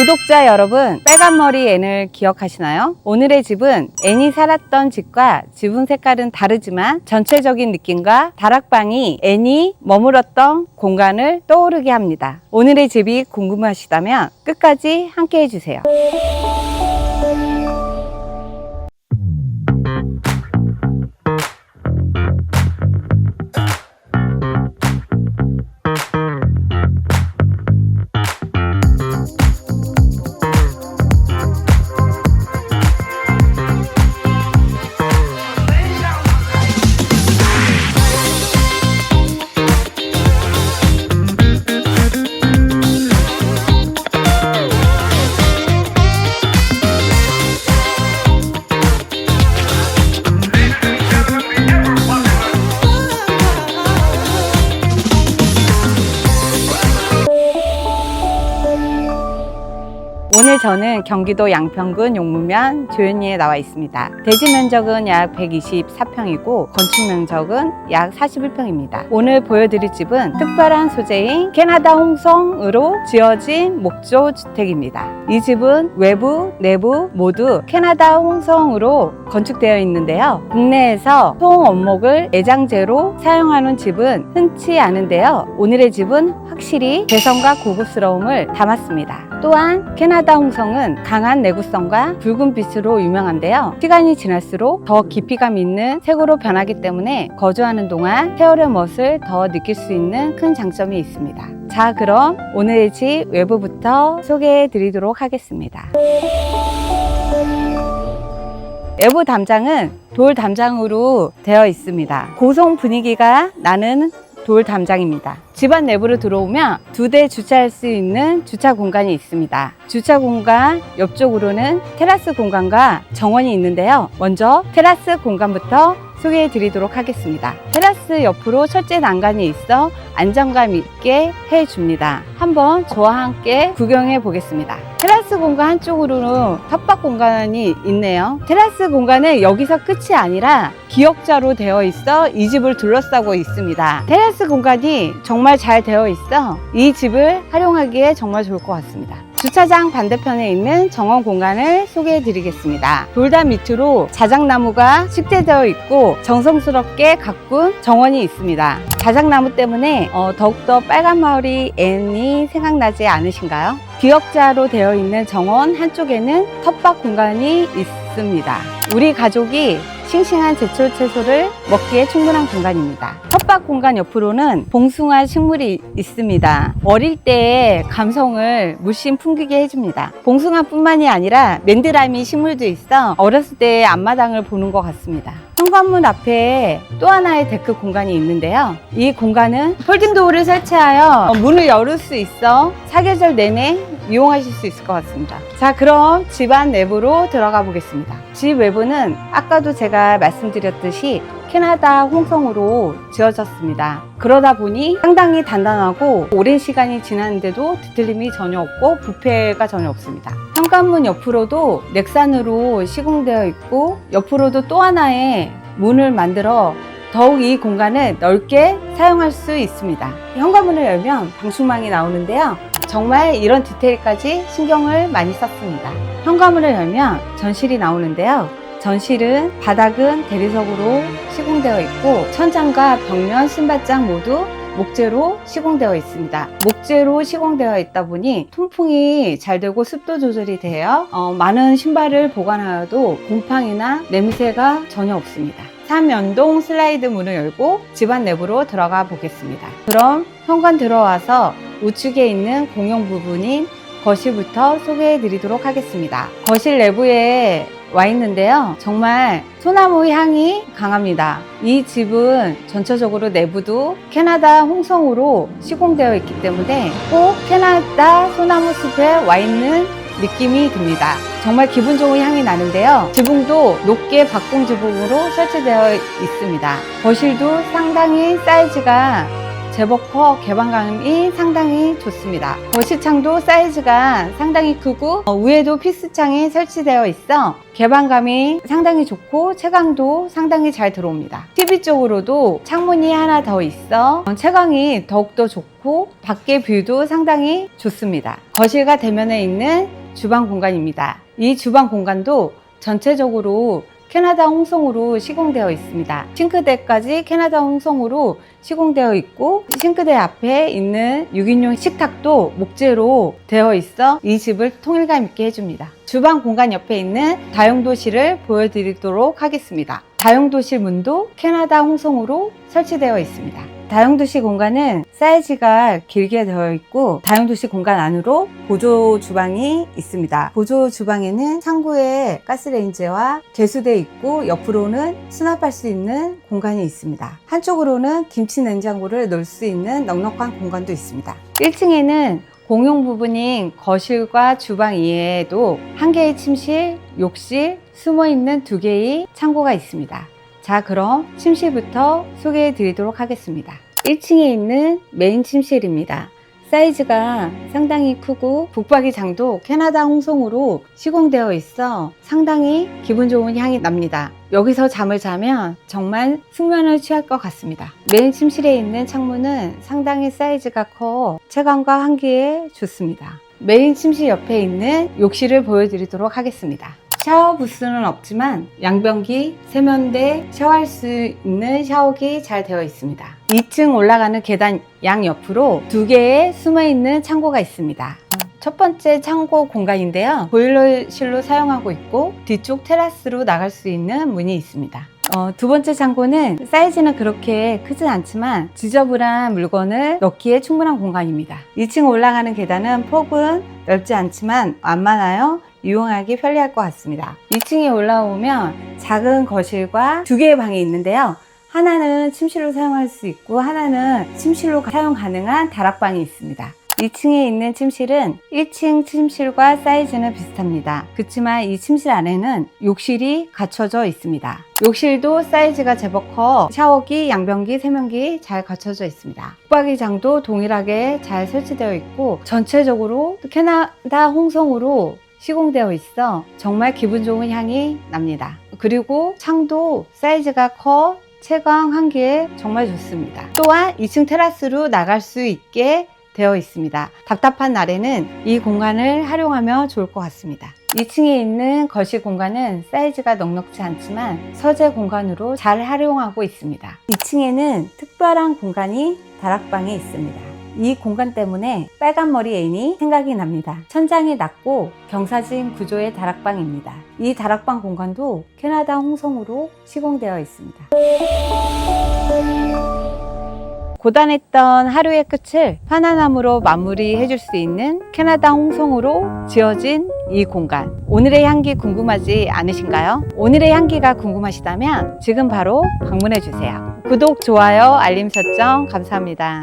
구독자 여러분, 빨간 머리 앤을 기억하시나요? 오늘의 집은 앤이 살았던 집과 지붕 색깔은 다르지만 전체적인 느낌과 다락방이 앤이 머물었던 공간을 떠오르게 합니다. 오늘의 집이 궁금하시다면 끝까지 함께 해주세요. 저는 경기도 양평군 용무면 조현리에 나와 있습니다. 대지 면적은 약 124평이고 건축 면적은 약 41평입니다. 오늘 보여드릴 집은 특별한 소재인 캐나다 홍성으로 지어진 목조 주택입니다. 이 집은 외부, 내부 모두 캐나다 홍성으로 건축되어 있는데요. 국내에서 송 원목을 애장재로 사용하는 집은 흔치 않은데요. 오늘의 집은 확실히 개성과 고급스러움을 담았습니다. 또한 캐나다 홍성 은 강한 내구성과 붉은 빛으로 유명한데요. 시간이 지날수록 더 깊이감 있는 색으로 변하기 때문에 거주하는 동안 세월의 멋을 더 느낄 수 있는 큰 장점이 있습니다. 자, 그럼 오늘의 집 외부부터 소개해 드리도록 하겠습니다. 외부 담장은 돌 담장으로 되어 있습니다. 고성 분위기가 나는 돌 담장입니다. 집안 내부로 들어오면 두 대 주차할 수 있는 주차 공간이 있습니다. 주차 공간 옆쪽으로는 테라스 공간과 정원이 있는데요. 먼저 테라스 공간부터 소개해 드리도록 하겠습니다. 테라스 옆으로 철제 난간이 있어 안정감 있게 해 줍니다. 한번 저와 함께 구경해 보겠습니다. 테라스 공간 한쪽으로는 텃밭 공간이 있네요. 테라스 공간은 여기서 끝이 아니라 기역자로 되어 있어 이 집을 둘러싸고 있습니다. 테라스 공간이 정말 잘 되어 있어 이 집을 활용하기에 정말 좋을 것 같습니다. 주차장 반대편에 있는 정원 공간을 소개해 드리겠습니다. 돌담 밑으로 자작나무가 식재되어 있고 정성스럽게 가꾼 정원이 있습니다. 자작나무 때문에 어, 더욱더 빨간 마을이 N이 생각나지 않으신가요? 기역자로 되어 있는 정원 한쪽에는 텃밭 공간이 있습니다. 우리 가족이 싱싱한 제철 채소를 먹기에 충분한 공간입니다. 텃밭 공간 옆으로는 봉숭아 식물이 있습니다. 어릴 때의 감성을 물씬 풍기게 해줍니다. 봉숭아뿐만이 아니라 맨드라미 식물도 있어 어렸을 때의 앞마당을 보는 것 같습니다. 현관문 앞에 또 하나의 데크 공간이 있는데요. 이 공간은 폴딩 도어를 설치하여 문을 열을 수 있어 사계절 내내 이용하실 수 있을 것 같습니다. 자, 그럼 집 안 내부로 들어가 보겠습니다. 집 외부는 아까도 제가 말씀드렸듯이 캐나다 홍성으로 지어졌습니다. 그러다 보니 상당히 단단하고 오랜 시간이 지났는데도 뒤틀림이 전혀 없고 부패가 전혀 없습니다. 현관문 옆으로도 넥산으로 시공되어 있고 옆으로도 또 하나의 문을 만들어 더욱 이 공간을 넓게 사용할 수 있습니다. 현관문을 열면 방충망이 나오는데요. 정말 이런 디테일까지 신경을 많이 썼습니다. 현관문을 열면 전실이 나오는데요. 전실은 바닥은 대리석으로 시공되어 있고 천장과 벽면 신발장 모두 목재로 시공되어 있습니다. 목재로 시공되어 있다 보니 통풍이 잘 되고 습도 조절이 되어 어, 많은 신발을 보관하여도 곰팡이나 냄새가 전혀 없습니다. 3연동 슬라이드 문을 열고 집안 내부로 들어가 보겠습니다. 그럼 현관 들어와서 우측에 있는 공용 부분인 거실부터 소개해 드리도록 하겠습니다. 거실 내부에 와 있는데요. 정말 소나무 향이 강합니다. 이 집은 전체적으로 내부도 캐나다 홍성으로 시공되어 있기 때문에 꼭 캐나다 소나무 숲에 와 있는 느낌이 듭니다. 정말 기분 좋은 향이 나는데요. 지붕도 높게 박공 지붕으로 설치되어 있습니다. 거실도 상당히 사이즈가 제법 커 개방감이 상당히 좋습니다. 거실창도 사이즈가 상당히 크고 어, 위에도 피스창이 설치되어 있어 개방감이 상당히 좋고 채광도 상당히 잘 들어옵니다. TV 쪽으로도 창문이 하나 더 있어 어, 채광이 더욱더 좋고 밖의 뷰도 상당히 좋습니다. 거실과 대면에 있는 주방 공간입니다. 이 주방 공간도 전체적으로 캐나다 홍성으로 시공되어 있습니다. 싱크대까지 캐나다 홍성으로 시공되어 있고 싱크대 앞에 있는 6인용 식탁도 목재로 되어 있어 이 집을 통일감 있게 해줍니다. 주방 공간 옆에 있는 다용도실을 보여드리도록 하겠습니다. 다용도실 문도 캐나다 홍성으로 설치되어 있습니다. 다용도실 공간은 사이즈가 길게 되어 있고 다용도실 공간 안으로 보조 주방이 있습니다. 보조 주방에는 창구에 가스레인지와 개수대 있고 옆으로는 수납할 수 있는 공간이 있습니다. 한쪽으로는 김치 냉장고를 넣을 수 있는 넉넉한 공간도 있습니다. 1층에는 공용 부분인 거실과 주방 이외에도 한 개의 침실, 욕실, 숨어 있는 두 개의 창고가 있습니다. 자, 그럼 침실부터 소개해 드리도록 하겠습니다. 1층에 있는 메인 침실입니다. 사이즈가 상당히 크고 북박이 장도 캐나다 홍송으로 시공되어 있어 상당히 기분 좋은 향이 납니다. 여기서 잠을 자면 정말 숙면을 취할 것 같습니다. 메인 침실에 있는 창문은 상당히 사이즈가 커 채광과 환기에 좋습니다. 메인 침실 옆에 있는 욕실을 보여드리도록 하겠습니다. 샤워 부스는 없지만 양변기, 세면대, 샤워할 수 있는 샤워기 잘 되어 있습니다. 2층 올라가는 계단 양 옆으로 두 개의 숨어 있는 창고가 있습니다. 첫 번째 창고 공간인데요. 보일러실로 사용하고 있고 뒤쪽 테라스로 나갈 수 있는 문이 있습니다. 어, 두 번째 창고는 사이즈는 그렇게 크진 않지만 지저분한 물건을 넣기에 충분한 공간입니다. 2층 올라가는 계단은 폭은 넓지 않지만 완만하여 이용하기 편리할 것 같습니다. 2층에 올라오면 작은 거실과 두 개의 방이 있는데요. 하나는 침실로 사용할 수 있고 하나는 침실로 사용 가능한 다락방이 있습니다. 2층에 있는 침실은 1층 침실과 사이즈는 비슷합니다. 그렇지만 이 침실 안에는 욕실이 갖춰져 있습니다. 욕실도 사이즈가 제법 커 샤워기, 양변기, 세면기 잘 갖춰져 있습니다. 붙박이장도 동일하게 잘 설치되어 있고 전체적으로 캐나다 홍성으로 시공되어 있어 정말 기분 좋은 향이 납니다. 그리고 창도 사이즈가 커 채광 환기에 정말 좋습니다. 또한 2층 테라스로 나갈 수 있게 되어 있습니다. 답답한 날에는 이 공간을 활용하면 좋을 것 같습니다. 2층에 있는 거실 공간은 사이즈가 넉넉지 않지만 서재 공간으로 잘 활용하고 있습니다. 2층에는 특별한 공간이 다락방에 있습니다. 이 공간 때문에 빨간 머리 애인이 생각이 납니다. 천장이 낮고 경사진 구조의 다락방입니다. 이 다락방 공간도 캐나다 홍성으로 시공되어 있습니다. 고단했던 하루의 끝을 편안함으로 마무리해 줄 수 있는 캐나다 홍성으로 지어진 이 공간. 오늘의 향기 궁금하지 않으신가요? 오늘의 향기가 궁금하시다면 지금 바로 방문해 주세요. 구독, 좋아요, 알림 설정 감사합니다.